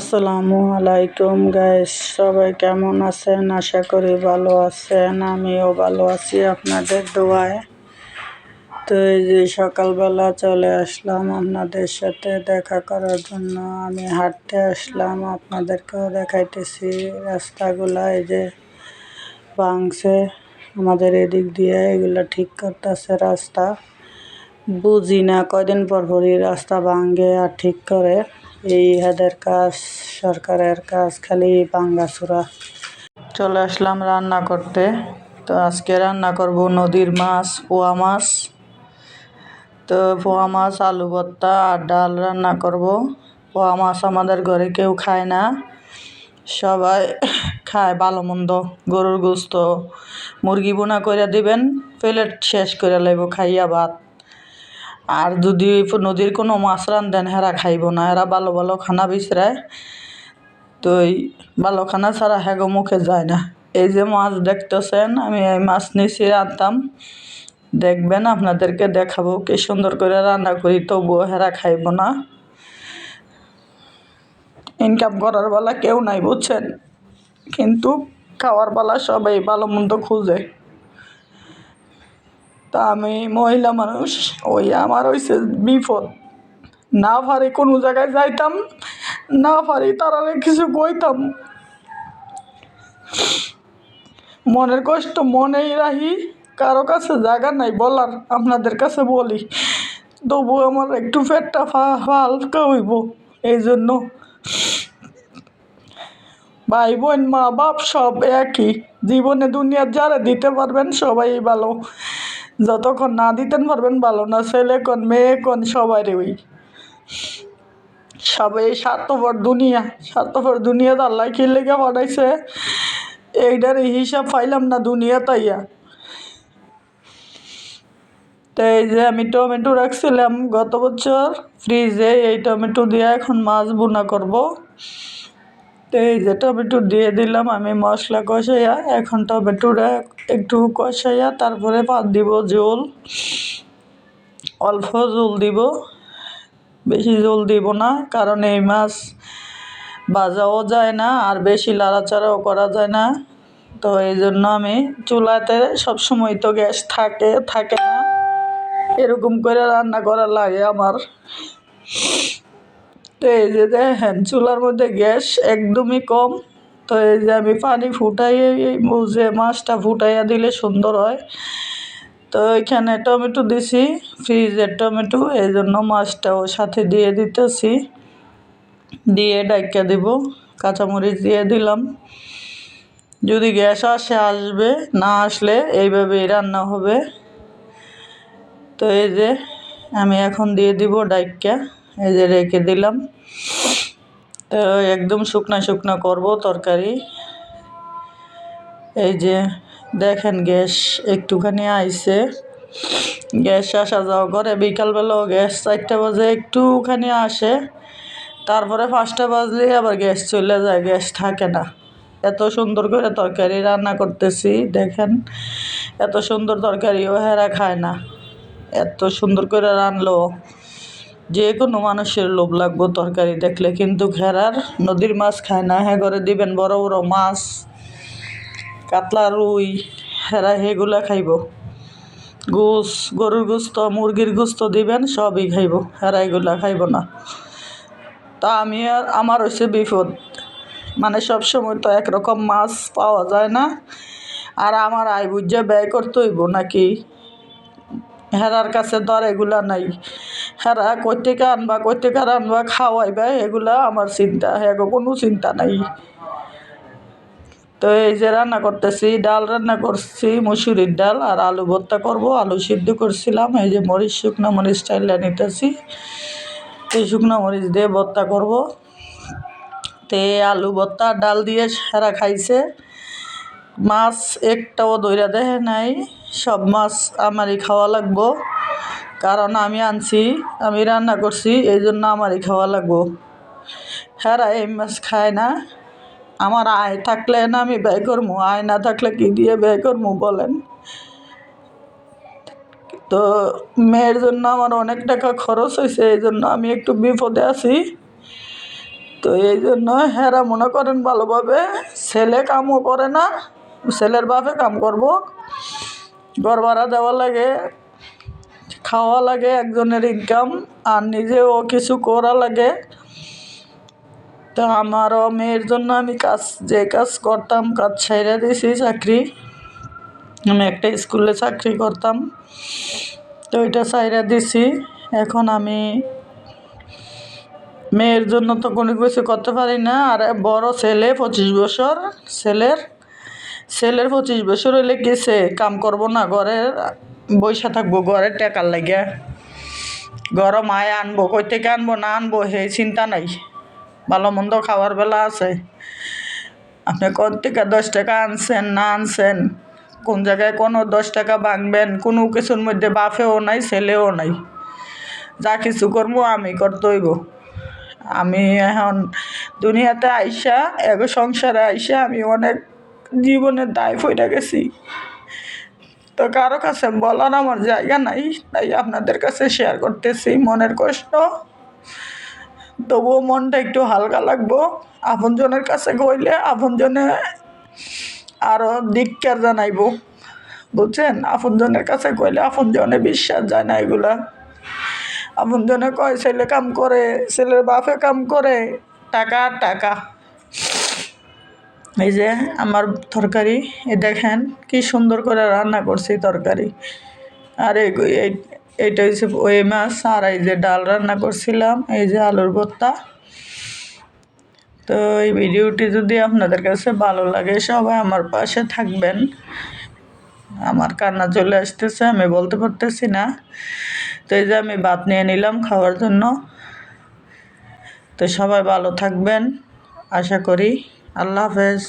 আসসালামু আলাইকুম গাইস সবাই কেমন আছেন? আশা করি ভালো আছেন। আমিও ভালো আছি আপনাদের দোয়ায়। তো এই যে সকালবেলা চলে আসলাম আপনাদের সাথে দেখা করার জন্য। আমি হাঁটতে আসলাম, আপনাদেরকেও দেখাইতেছি। রাস্তাগুলা এই যে ভাঙছে, আমাদের এদিক দিয়ে এগুলা ঠিক করতেছে রাস্তা। বুঝি না কয়দিন পর পরই রাস্তা ভাঙ্গে আর ঠিক করে। এই হাদের কাজ, সরকারের কাজ, খালি ভাঙ্গাচুরা চলে আসলাম রান্না করতে। তো আজকে রান্না করব নদীর মাছ, পোয়া মাছ। তো পোয়া মাছ, আলু ভর্তা আর ডাল রান্না করব। পোয়া মাছ আমাদের ঘরে কেউ খায় না। সবাই খায় ভালো মন্দ, গরুর গোস্ত। মুরগি বোনা করে দিবেন, প্লেট শেষ করে লাইব, খাইয়া ভাত। আর যদি নদীর কোনো মাছ রান্ধেন, হেরা খাইব না। হেরা ভালো ভালো খানা বিচরায় তো এই ভালো খানা ছাড়া হ্যাগো মুখে যায় না। এই যে মাছ দেখতেছেন, আমি এই মাছ নিচে রাঁধতাম দেখবেন, আপনাদেরকে দেখাবো কি সুন্দর করে রান্না করি, তবুও হেরা খাইব না। ইনকাম করার বেলা কেউ নাই, বুঝছেন? কিন্তু খাওয়ার বেলা সবাই ভালো মন্দ খুঁজে। তা আমি মহিলা মানুষ, ওই আমার হয়েছে বিপদ। না পারি কোনো জায়গায় যাইতাম, না পারি তারা কিছু কইতাম। মনের কষ্ট মনেই রাহি, কারও কাছে জায়গা নাই বলার, আপনাদের কাছে বলি। তবু আমার একটু পেটটা হালকা হইব এই জন্য ভাই বোন, মা বাপ সব একই। জীবনে দুনিয়ার যারা দিতে পারবেন সবাই ভালো। যতক্ষণ না দিতেন পারবেন ভালো, না ছেলে কোন, মেয়ে কোন সবাই ওই। সবাই স্বার্থপর দুনিয়া স্বার্থপর দুনিয়া আল্লাহ কি লেগে পাঠাইছে এইটার এই হিসাব পাইলাম না দুনিয়া তাইয়া। তো এই যে আমি টমেটো রাখছিলাম, গত বছর ফ্রিজে এই টমেটো দিয়ে এখন মাছ বোনা করব। এই যে টমেটো দিয়ে দিলাম, আমি মশলা কষাইয়া, এখন টমেটোটা একটু কষাইয়া তারপরে পাত দিব জল অল্প জল দিব, বেশি জল দিব না, কারণ এই মাছ ভাজাও যায় না, আর বেশি লাড়াচাড়াও করা যায় না। তো এই জন্য আমি চুলাতে সবসময় তো গ্যাস থাকে থাকে না। এরকম করে রান্না করা লাগে আমার। তো এই যে দেখেন, চুলার মধ্যে গ্যাস একদমই কম। তো এই যে আমি পানি ফুটাইয়ে যে মাছটা ফুটাইয়া দিলে সুন্দর হয়। তো এখানে টমেটো দিছি, ফ্রিজের টমেটো এই জন্য মাছটা ওর সাথে দিয়ে দিতেছি। দিয়ে ডাইকা দিব, কাঁচামরিচ দিয়ে দিলাম। যদি গ্যাস আসে, আসবে, না আসলে এইভাবেই রান্না হবে। তো এই যে আমি এখন দিয়ে দিব ডাইকা। এই যে রেখে দিলাম। তো একদম শুকনো শুকনো করব তরকারি। এই যে দেখেন গ্যাস একটুখানি আইছে। গ্যাস আসা যাওয়া করে, বিকালবেলাও গ্যাস চারটা বাজে একটুখানি আসে। তারপরে পাঁচটা বাজলে আবার গ্যাস চলে যায়, গ্যাস থাকে না। এত সুন্দর করে তরকারি রান্না করতেছি, দেখেন। এত সুন্দর তরকারিও হেরা খায় না। এত সুন্দর করে রানলো। যে কোনো মানুষের লোভ লাগবো তরকারি দেখলে, কিন্তু ঘেরার নদীর মাছ খায় না। হ্যাঁ করে দিবেন বড় বড় মাছ, কাতলা রুই, হেরা হেগুলা খাইব। গোস, গরুর গোস্ত, মুরগির গোস্ত দিবেন, সবই খাইব। হেরা এগুলা খাইব না। তা আমি আর, আমার হচ্ছে বিপদ। মানে সব সময় তো একরকম মাছ পাওয়া যায় না। আর আমার আয় বুঝে ব্যয় করতে হইব নাকি? হেরার কাছে দর এগুলা নাই। হেরা কই আনবা কই আনবা, খাওয়াইবা, এগুলা আমার চিন্তা। হ্যাঁ কোনো চিন্তা নাই। তো এই যে রান্না করতেছি, ডাল রান্না করছি, মুসুরির ডাল আর আলু ভর্তা করব, আলু সিদ্ধ করছিলাম। এই যে মরিচ, শুকনো মরিচ চাইলে নিতেছি। এই শুকনো মরিচ দিয়ে ভর্তা করব। তে আলু ভর্তা, ডাল দিয়ে সারা খাইছে। মাছ একটাও দইরা দেহে নাই। সব মাছ আমারই খাওয়া লাগবো। কারণ আমি আনছি, আমি রান্না করছি, এই জন্য আমারই খাওয়া লাগবো। হ্যাঁ এই মাছ খায় না। আমার আয় থাকলে না আমি ব্যয় করব আয় না থাকলে কি দিয়ে ব্যয় করব বলেন? তো মেয়ের জন্য আমার অনেক টাকা খরচ হয়েছে এই জন্য আমি একটু বিপদে আছি। তো এই জন্য হেরা মনে করেন ভালোভাবে ছেলে কামও করে না, ছেলের বাপে কাম করব। ঘর ভাড়া দেওয়া লাগে খাওয়া লাগে একজনের ইনকাম আর নিজেও কিছু করা লাগে। তো আমারও মেয়ের জন্য আমি কাজ, যে কাজ করতাম, কাজ ছাইরা দিয়েছি চাকরি। আমি একটা স্কুলে চাকরি করতাম, তো ওইটা ছাইরা দিছি এখন আমি মেয়ের জন্য তো কোনো কিছু করতে পারি না, আর বড় ছেলে পঁচিশ বছর, ছেলের ছেলের পঁচিশ বছর হইলে গেছে, কাম করব না, ঘরের বৈশা থাকব ঘরের টেকার লাগে গরম আয় আনব কই থেকে আনব, না আনব সেই চিন্তা নাই। ভালো মন্দ খাওয়ার বেলা আছে। আপনি কোন থেকে দশ টাকা আনছেন, না আনছেন? কোন জায়গায় কোনো দশ টাকা ভাঙবেন? কোনো কিছুর মধ্যে বাফেও নাই, ছেলেও নাই। যা কিছু করব, আমি করতে হইব আমি এখন দুনিয়াতে আইসা, এক সংসারে আইসা, আমি অনেক জীবনের দায় ফইরা গেছি। তো কারও কাছে বলার আমার জায়গা নাই, তাই আপনাদের কাছে শেয়ার করতেছি মনের কষ্ট। তবুও মনটা একটু হালকা লাগবো। আপনজনের কাছে গইলে আপনজনে আরও ধিক্কার জানাইব। বুঝছেন? আপনজনের কাছে কইলে আপনজনে বিশ্বাস যায় না এগুলা। আপনজনে কয়, ছেলে কাম করে, ছেলের বাপে কাম করে, টাকা টাকা। এই যে আমার তরকারি এ দেখেন কি সুন্দর করে রান্না করছি তরকারি। আর এই এই- এইটা হচ্ছে ওই মাছ, আর এই যে ডাল রান্না করছিলাম, এই যে আলুর ভর্তা। তো এই ভিডিওটি যদি আপনাদের কাছে ভালো লাগে, সবাই আমার পাশে থাকবেন। আমার কান্না চলে আসতেছে, আমি বলতে পারতেছি না। তো এই যে আমি ভাত নিয়ে নিলাম খাওয়ার জন্য। তো সবাই ভালো থাকবেন, আশা করি। আল্লাহ হাফেজ